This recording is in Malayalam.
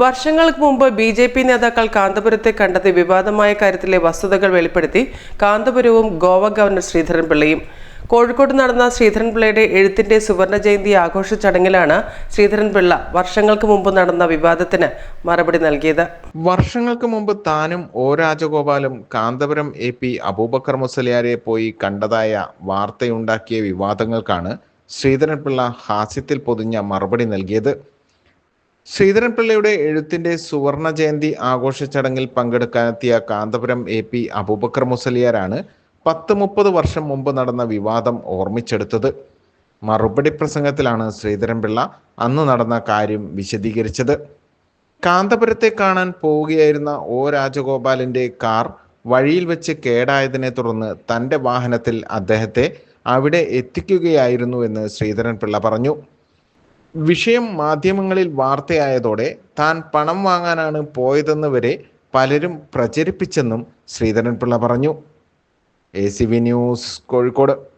വർഷങ്ങൾക്ക് മുമ്പ് ബി ജെ പി നേതാക്കൾ കാന്തപുരത്തെ കണ്ടെത്തി വിവാദമായ കാര്യത്തിലെ വസ്തുതകൾ വെളിപ്പെടുത്തി കാന്തപുരവും ഗോവ ഗവർണർ ശ്രീധരൻപിള്ളയും. കോഴിക്കോട് നടന്ന ശ്രീധരൻപിള്ളയുടെ എഴുത്തിന്റെ സുവർണ ജയന്തി ആഘോഷ ചടങ്ങിലാണ് ശ്രീധരൻപിള്ള വർഷങ്ങൾക്ക് മുമ്പ് നടന്ന വിവാദത്തിന് മറുപടി നൽകിയത്. വർഷങ്ങൾക്ക് മുമ്പ് താനും ഒ രാജഗോപാലും കാന്തപുരം എ പി അബൂബക്കർ മുസലിയാരെ പോയി കണ്ടതായ വാർത്തയുണ്ടാക്കിയ വിവാദങ്ങൾക്കാണ് ശ്രീധരൻപിള്ള ഹാസ്യത്തിൽ പൊതിഞ്ഞ മറുപടി നൽകിയത്. ശ്രീധരൻപിള്ളയുടെ എഴുത്തിന്റെ സുവർണ ജയന്തി ആഘോഷ ചടങ്ങിൽ പങ്കെടുക്കാനെത്തിയ കാന്തപുരം എ പി അബൂബക്കർ മുസലിയാരാണ് പത്ത് മുപ്പത് വർഷം മുമ്പ് നടന്ന വിവാദം ഓർമ്മിച്ചെടുത്തത്. മറുപടി പ്രസംഗത്തിലാണ് ശ്രീധരൻപിള്ള അന്ന് നടന്ന കാര്യം വിശദീകരിച്ചത്. കാന്തപുരത്തെ കാണാൻ പോവുകയായിരുന്ന ഒ രാജഗോപാലിന്റെ കാർ വഴിയിൽ വെച്ച് കേടായതിനെ തുടർന്ന് തന്റെ വാഹനത്തിൽ അദ്ദേഹത്തെ അവിടെ എത്തിക്കുകയായിരുന്നു എന്ന് ശ്രീധരൻപിള്ള പറഞ്ഞു. വിഷയം മാധ്യമങ്ങളിൽ വാർത്തയായതോടെ താൻ പണം വാങ്ങാനാണ് പോയതെന്ന് വരെ പലരും പ്രചരിപ്പിച്ചെന്നും ശ്രീധരൻപിള്ള പറഞ്ഞു. A C V news Kozhikode.